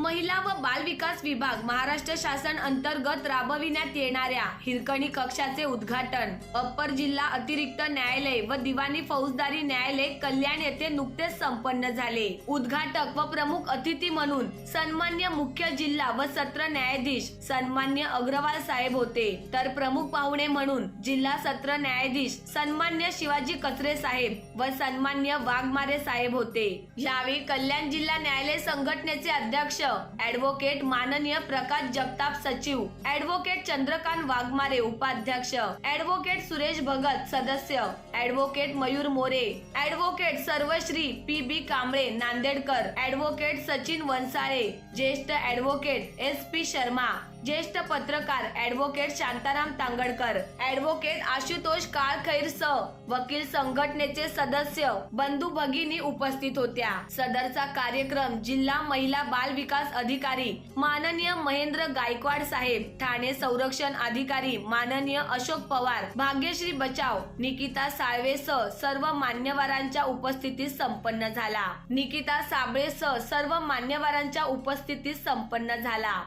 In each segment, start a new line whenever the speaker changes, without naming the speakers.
महिला व बाल विकास विभाग महाराष्ट्र शासन अंतर्गत राबविण्यात येणाऱ्या हिरकणी कक्षाचे उद्घाटन. अप्पर जिल्हा अतिरिक्त न्यायालय व दिवाणी फौजदारी न्यायालय कल्याण येथे नुकतेच संपन्न झाले. उद्घाटक व प्रमुख अतिथी म्हणून सन्मान्य मुख्य जिल्हा व सत्र न्यायाधीश सन्मान्य अग्रवाल साहेब होते. तर प्रमुख पाहुणे म्हणून जिल्हा सत्र न्यायाधीश सन्मान्य शिवाजी कचरे साहेब व सन्मान्य वाघमारे साहेब होते. यावेळी कल्याण जिल्हा न्यायालय संघटनेचे अध्यक्ष ऍडव्होकेट माननीय प्रकाश जगताप सचिव ऍडव्होकेट चंद्रकांत वाघमारे उपाध्यक्ष ऍडव्होकेट सुरेश भगत सदस्य ऍडव्होकेट मयूर मोरे ऍडव्होकेट सर्वश्री P B Kamble Nandedkar advocate Sachin Wansale ज्येष्ठ ऍडव्होकेट एस पी शर्मा ज्येष्ठ पत्रकार ऍडव्होकेट शांताराम तांगडकर ऍडव्होकेट आशुतोष काळखैर स वकील संघटनेचे सदस्य बंधू भगिनी उपस्थित होत्या. सदरचा कार्यक्रम जिल्हा महिला बाल विकास अधिकारी माननीय महेंद्र गायकवाड साहेब ठाणे संरक्षण अधिकारी माननीय अशोक पवार भाग्यश्री बचाव निकिता साळवे स सर्व मान्यवरांच्या उपस्थितीत संपन्न झाला. निकिता साबळे स सर्व मान्यवरांच्या उपस्थितीत संपन्न झाला.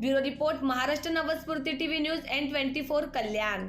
Bureau report Maharashtra Navsphurti TV news N twenty four Kalyan.